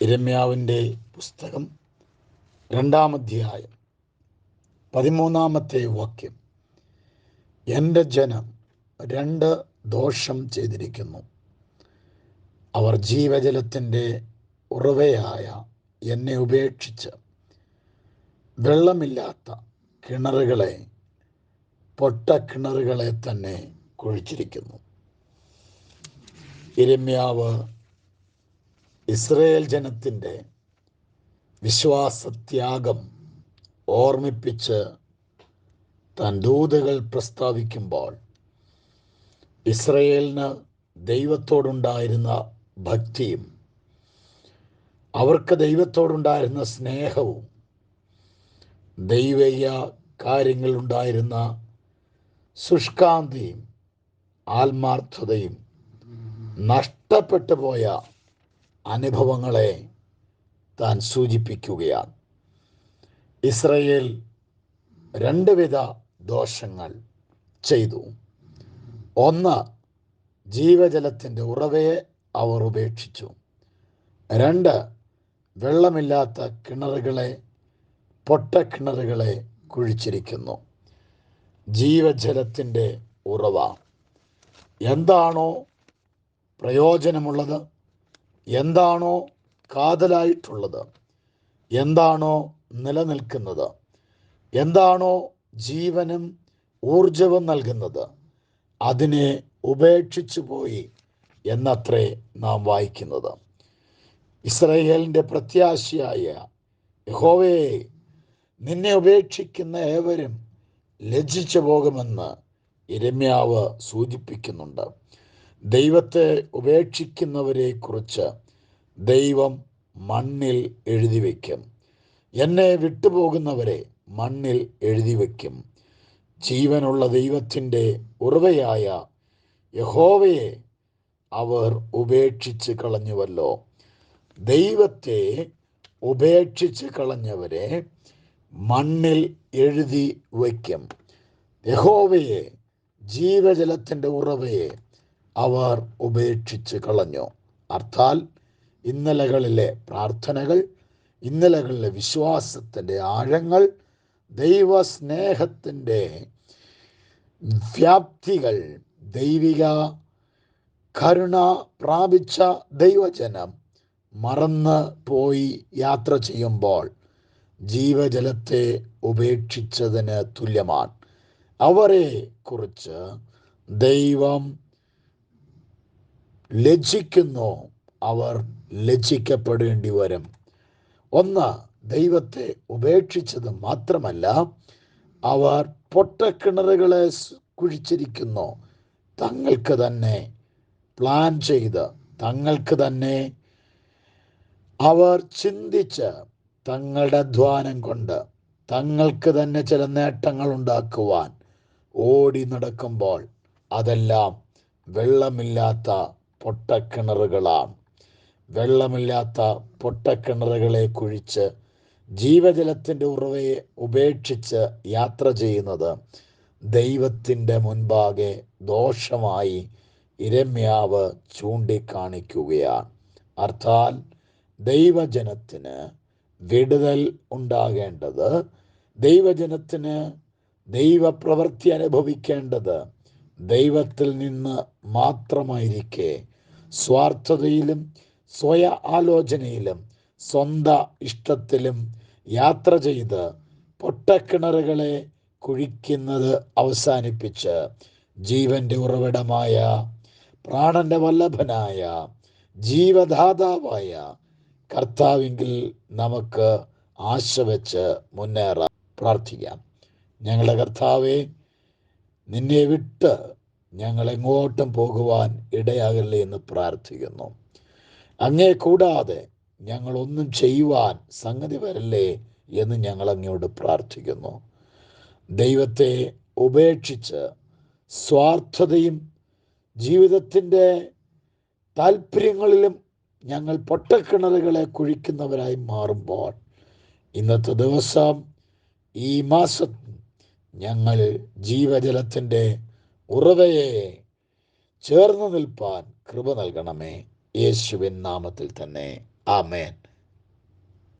ഇരമ്യാവിന്റെ പുസ്തകം രണ്ടാം അധ്യായം പതിമൂന്നാമത്തെ വാക്യം. എന്റെ ജനം രണ്ട് ദോഷം ചെയ്തിരിക്കുന്നു. അവർ ജീവജലത്തിന്റെ ഉറവയായ എന്നെ ഉപേക്ഷിച്ച് വെള്ളമില്ലാത്ത കിണറുകളെ പൊട്ട കിണറുകളെ തന്നെ കുഴിച്ചിരിക്കുന്നു. ഇരമ്യാവ് ഇസ്രയേൽ ജനത്തിന്റെ വിശ്വാസത്യാഗം ഓർമ്മിപ്പിച്ച് താൻ ദൂതകൾ പ്രസ്താവിക്കുമ്പോൾ ഇസ്രയേലിന് ദൈവത്തോടുണ്ടായിരുന്ന ഭക്തിയും അവർക്ക് ദൈവത്തോടുണ്ടായിരുന്ന സ്നേഹവും ദൈവീയ കാര്യങ്ങളുണ്ടായിരുന്ന ശുഷ്കാന്തിയും ആത്മാർത്ഥതയും നഷ്ടപ്പെട്ടു പോയ അനുഭവങ്ങളെ താൻ സൂചിപ്പിക്കുകയാണ്. ഇസ്രയേൽ രണ്ട് വിധ ദോഷങ്ങൾ ചെയ്തു. ഒന്ന് ജീവജലത്തിന്റെ ഉറവയെ അവർ ഉപേക്ഷിച്ചു. രണ്ട് വെള്ളമില്ലാത്ത കിണറുകളെ പൊട്ടക്കിണറുകളെ കുഴിച്ചിരിക്കുന്നു. ജീവജലത്തിന്റെ ഉറവ. എന്താണോ പ്രയോജനമുള്ളത്? എന്താണോ കാതലായിട്ടുള്ളത്? എന്താണോ നിലനിൽക്കുന്നത്? എന്താണോ ജീവനും ഊർജവും നൽകുന്നത്? അതിനെ ഉപേക്ഷിച്ചു പോയി എന്നത്രേ നാം വായിക്കുന്നത്. ഇസ്രയേലിന്റെ പ്രത്യാശയായ യഹോവയെ നിന്നെ ഉപേക്ഷിക്കുന്ന ഏവരും ലജ്ജിച്ചു പോകുമെന്ന് ഇരമ്യാവ് സൂചിപ്പിക്കുന്നുണ്ട്. ദൈവത്തെ ഉപേക്ഷിക്കുന്നവരെ കുറിച്ച് ദൈവം മണ്ണിൽ എഴുതി വയ്ക്കും. എന്നെ വിട്ടുപോകുന്നവരെ മണ്ണിൽ എഴുതി വയ്ക്കും. ജീവനുള്ള ദൈവത്തിന്റെ ഉറവയായ യഹോവയെ അവർ ഉപേക്ഷിച്ച് കളഞ്ഞുവല്ലോ. ദൈവത്തെ ഉപേക്ഷിച്ച് കളഞ്ഞവരെ മണ്ണിൽ എഴുതി വയ്ക്കും. യഹോവയെ ജീവജലത്തിന്റെ ഉറവയെ അവർ ഉപേക്ഷിച്ച് കളഞ്ഞു. അർത്ഥാൽ ഇന്നലകളിലെ പ്രാർത്ഥനകൾ ഇന്നലകളിലെ വിശ്വാസത്തിന്റെ ആഴങ്ങൾ ദൈവസ്നേഹത്തിന്റെ വ്യാപ്തികൾ ദൈവിക കരുണ പ്രാപിച്ച ദൈവജനം മറന്ന് പോയി യാത്ര ചെയ്യുമ്പോൾ ജീവജലത്തെ ഉപേക്ഷിച്ചതിന് തുല്യമാണ്. അവരെ കുറിച്ച് ദൈവം ലജ്ജിക്കുന്നു അവർ ലജ്ജിക്കപ്പെടേണ്ടി വരും. ഒന്ന് ദൈവത്തെ ഉപേക്ഷിച്ചത് മാത്രമല്ല അവർ പൊട്ടക്കിണറുകളെ കുഴിച്ചിരിക്കുന്നു. തങ്ങൾക്ക് തന്നെ പ്ലാൻ ചെയ്ത് തങ്ങൾക്ക് തന്നെ അവർ ചിന്തിച്ച് തങ്ങളുടെ അധ്വാനം കൊണ്ട് തങ്ങൾക്ക് തന്നെ ചില നേട്ടങ്ങൾ ഉണ്ടാക്കുവാൻ ഓടി നടക്കുമ്പോൾ അതെല്ലാം വെള്ളമില്ലാത്ത പൊട്ടക്കിണറുകളാണ്. വെള്ളമില്ലാത്ത പൊട്ടക്കിണറുകളെ കുഴിച്ച് ജീവജലത്തിന്റെ ഉറവയെ ഉപേക്ഷിച്ച് യാത്ര ചെയ്യുന്നത് ദൈവത്തിന്റെ മുൻപാകെ ദോഷമായി ഇരമ്യാവ് ചൂണ്ടിക്കാണിക്കുകയാണ്. അർത്ഥാൽ ദൈവജനത്തിന് വിടുതൽ ഉണ്ടാകേണ്ടത് ദൈവജനത്തിന് ദൈവപ്രവൃത്തി അനുഭവിക്കേണ്ടത് ദൈവത്തിൽ നിന്ന് മാത്രമായിരിക്കെ സ്വാർത്ഥതയിലും സ്വയ ആലോചനയിലും സ്വന്ത ഇഷ്ടത്തിലും യാത്ര ചെയ്ത് പൊട്ടക്കിണറുകളെ കുഴിക്കുന്നത് അവസാനിപ്പിച്ച് ജീവന്റെ ഉറവിടമായ പ്രാണന്റെ വല്ലഭനായ ജീവദാതാവായ കർത്താവിങ്കിൽ നമുക്ക് ആശ വെച്ച് മുന്നേറാൻ പ്രാർത്ഥിക്കാം. ഞങ്ങളുടെ കർത്താവെ നിന്നെ വിട്ട് ഞങ്ങൾ എങ്ങോട്ടും പോകുവാൻ ഇടയാകല്ലേ എന്ന് പ്രാർത്ഥിക്കുന്നു. അങ്ങേ കൂടാതെ ഞങ്ങൾ ഒന്നും ചെയ്യുവാൻ സംഗതി വരല്ലേ എന്ന് ഞങ്ങൾ അങ്ങയോട് പ്രാർത്ഥിക്കുന്നു. ദൈവത്തെ ഉപേക്ഷിച്ച് സ്വാർത്ഥതയും ജീവിതത്തിന്റെ താല്പര്യങ്ങളിലും ഞങ്ങൾ പൊട്ടക്കിണറുകളെ കുഴിക്കുന്നവരായി മാറുമ്പോൾ ഇന്നത്തെ ദിവസം ഈ മാസം ഞങ്ങൾ ജീവജലത്തിന്റെ ഉറവയെ ചേർന്ന് നിൽപ്പാൻ കൃപ നൽകണമേ. യേശുവിൻ നാമത്തിൽ തന്നെ. ആമേൻ.